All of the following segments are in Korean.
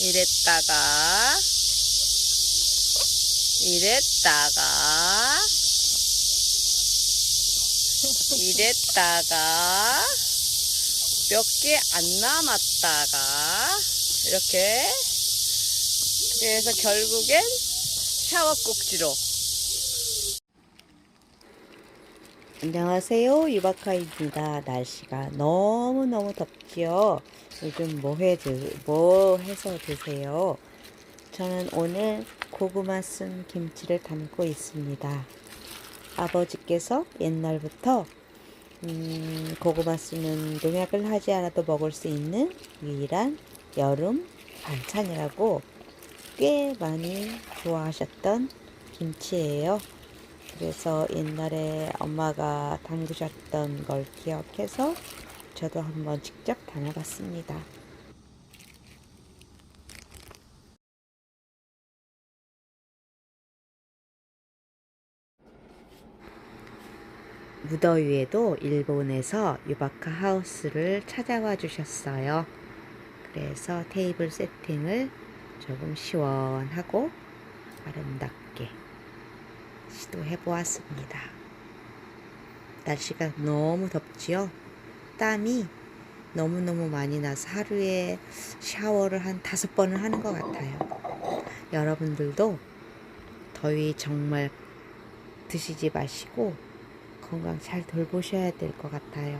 이랬다가 이랬다가 이랬다가 몇 개 안 남았다가 이렇게. 그래서 결국엔 샤워 꼭지로 안녕하세요. 유바카입니다. 날씨가 너무너무 덥지요. 요즘 뭐, 해, 드, 뭐 해서 드세요? 저는 오늘 고구마 쓴 김치를 담고 있습니다. 아버지께서 옛날부터 음, 고구마 쓰는 농약을 하지 않아도 먹을 수 있는 유일한 여름 반찬이라고 꽤 많이 좋아하셨던 김치예요. 그래서 옛날에 엄마가 담그셨던 걸 기억해서 저도 한번 직접 담아봤습니다. 무더위에도 일본에서 유바카 하우스를 찾아와 주셨어요. 그래서 테이블 세팅을 조금 시원하고 아름답게 시도해 보았습니다. 날씨가 너무 덥지요? 땀이 너무너무 많이 나서 하루에 샤워를 한 다섯 번을 하는 것 같아요. 여러분들도 더위 정말 드시지 마시고 건강 잘 돌보셔야 될 것 같아요.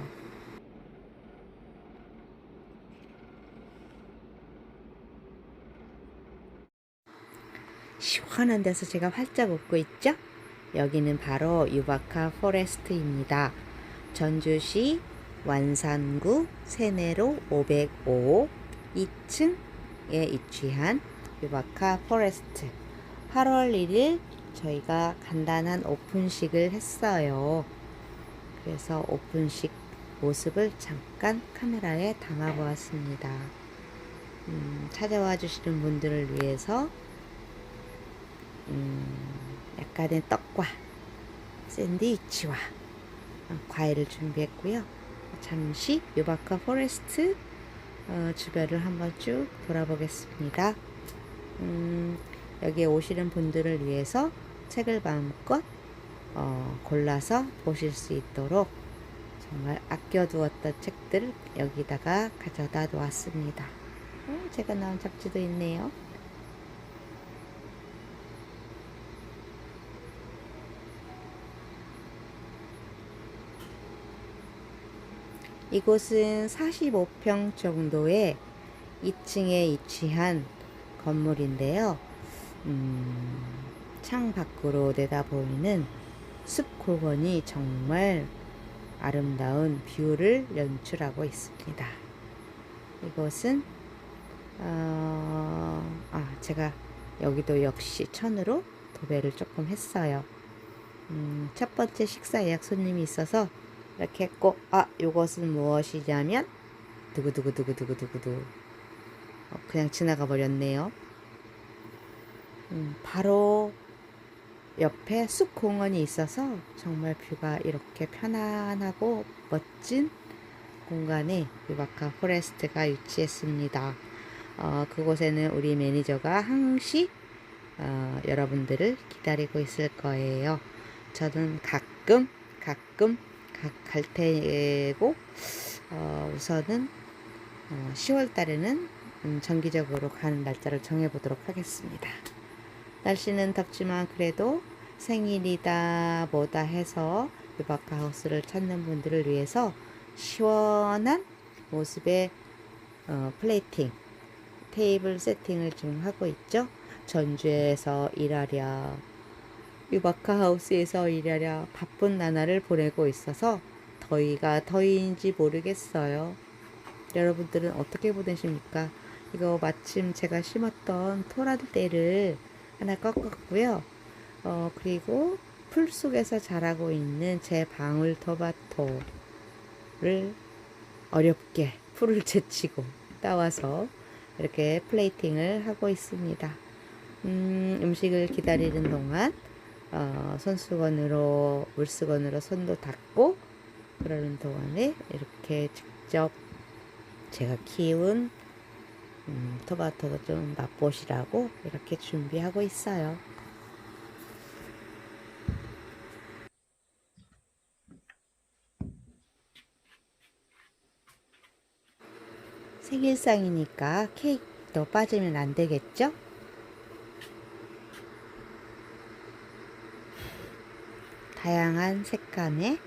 시원한 데서 제가 활짝 웃고 있죠? 여기는 바로 유바카 포레스트입니다. 전주시 완산구 세내로 505 2층에 위치한 유바카 포레스트. 8월 1일 저희가 간단한 오픈식을 했어요. 그래서 오픈식 모습을 잠깐 카메라에 담아 보았습니다. 음, 찾아와 주시는 분들을 위해서 음, 약간의 떡과 샌드위치와 어, 과일을 준비했고요. 잠시 유바카 포레스트 어, 주변을 한번 쭉 돌아보겠습니다. 음, 여기에 오시는 분들을 위해서 책을 마음껏 어, 골라서 보실 수 있도록 정말 아껴두었던 책들을 여기다가 가져다 놓았습니다. 어, 제가 나온 잡지도 있네요. 이곳은 45평 정도의 2층에 위치한 건물인데요. 음, 창 밖으로 내다보이는 숲 공원이 정말 아름다운 뷰를 연출하고 있습니다. 이곳은 어, 아 제가 여기도 역시 천으로 도배를 조금 했어요. 음, 첫 번째 식사 예약 손님이 있어서 이렇게 했고 아 이것은 무엇이냐면 두구두구두구두구두구두 어, 그냥 지나가 버렸네요. 음, 바로 옆에 숲 공원이 있어서 정말 뷰가 이렇게 편안하고 멋진 공간에 유바카 포레스트가 위치했습니다. 어, 그곳에는 우리 매니저가 항시 어, 여러분들을 기다리고 있을 거예요. 저는 가끔 가끔 가, 갈 테고 어, 우선은 어, 10월 달에는 음, 정기적으로 가는 날짜를 정해보도록 하겠습니다. 날씨는 덥지만 그래도 생일이다 뭐다 해서 유바카 하우스를 찾는 분들을 위해서 시원한 모습의 어, 플레이팅 테이블 세팅을 지금 하고 있죠. 전주에서 일하랴 유바카 하우스에서 일하랴 바쁜 나날을 보내고 있어서 더위가 더위인지 모르겠어요. 여러분들은 어떻게 보내십니까? 이거 마침 제가 심었던 토란대를 하나 꺾었고요. 어, 그리고 풀 속에서 자라고 있는 제 방울토마토를 어렵게 풀을 제치고 따와서 이렇게 플레이팅을 하고 있습니다. 음, 음식을 기다리는 동안 어, 손수건으로 물수건으로 손도 닦고 그러는 동안에 이렇게 직접 제가 키운 음, 토마토도 좀 맛보시라고 이렇게 준비하고 있어요. 생일상이니까 케이크도 빠지면 안 되겠죠? 다양한 색감의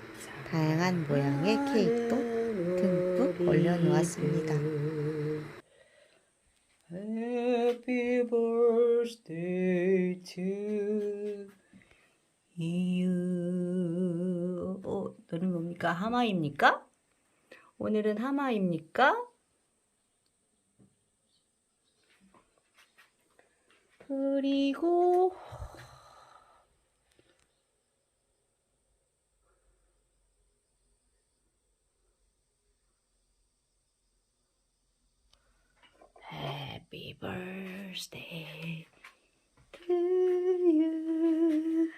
다양한 모양의 케이크도 듬뿍 올려놓았습니다. Happy birthday to you. 어, 너는 뭡니까? 하마입니까? 오늘은 하마입니까? 그리고 Happy birthday to you.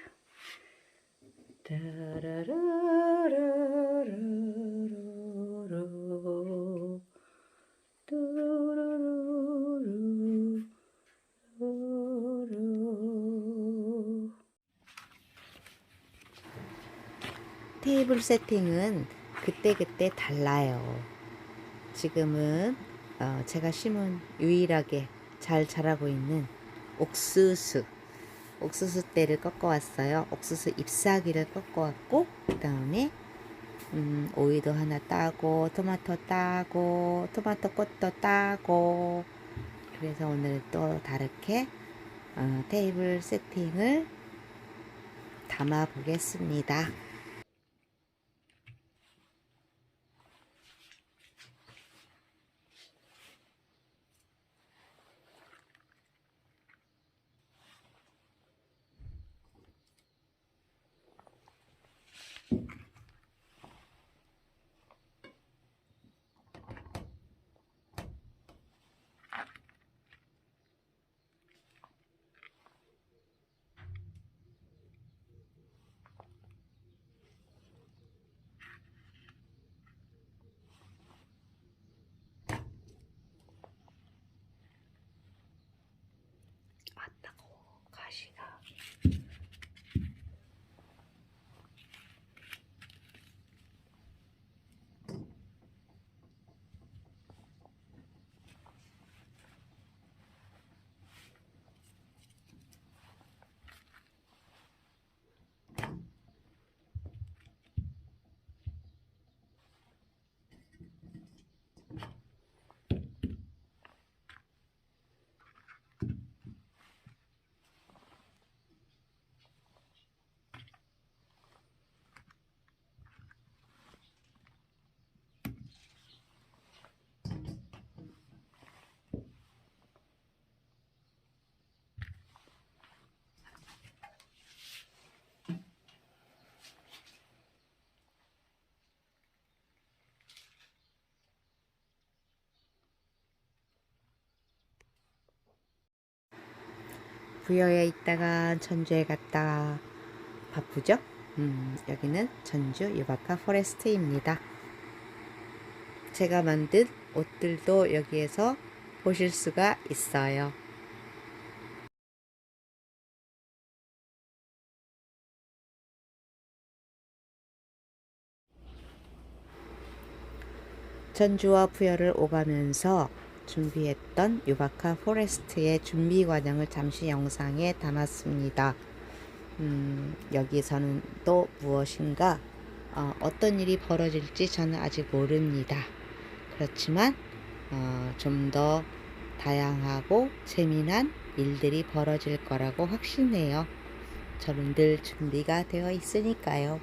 따라라라라라라. 따라라라라라. 테이블 세팅은 그때그때 달라요. 지금은 어, 제가 심은 유일하게 잘 자라고 있는 옥수수 옥수수 때를 꺾어 왔어요. 옥수수 잎사귀를 꺾어 왔고 그 다음에 음, 오이도 하나 따고 토마토 따고 토마토 꽃도 따고 그래서 오늘 또 다르게 어, 테이블 세팅을 담아 보겠습니다. 부여에 있다가 전주에 갔다가 바쁘죠? 음, 여기는 전주 유바카 포레스트입니다. 제가 만든 옷들도 여기에서 보실 수가 있어요. 전주와 부여를 오가면서 준비했던 유바카 포레스트의 준비 과정을 잠시 영상에 담았습니다. 음, 여기서는 또 무엇인가 어, 어떤 일이 벌어질지 저는 아직 모릅니다. 그렇지만 어, 좀 더 다양하고 재미난 일들이 벌어질 거라고 확신해요. 저는 늘 준비가 되어 있으니까요.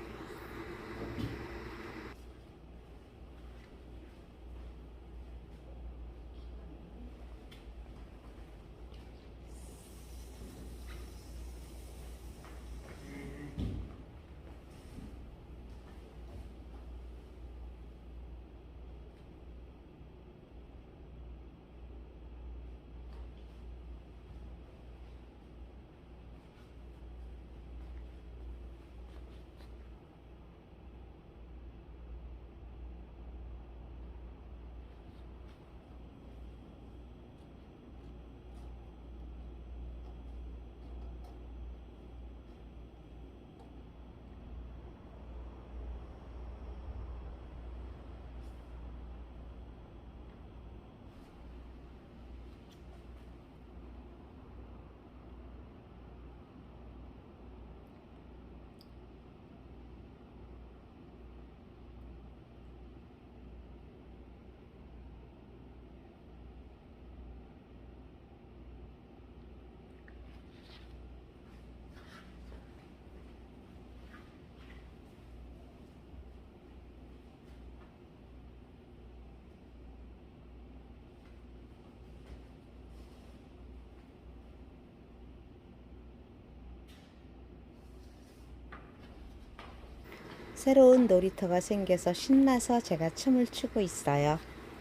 새로운 놀이터가 생겨서 신나서 제가 춤을 추고 있어요.